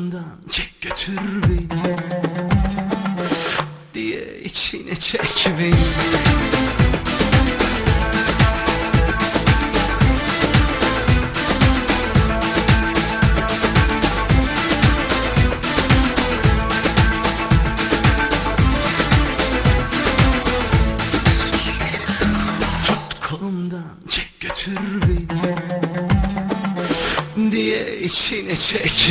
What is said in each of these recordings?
Yandan çek götür beni diye içine çek beni içine çek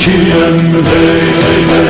Türkiye'm hey hey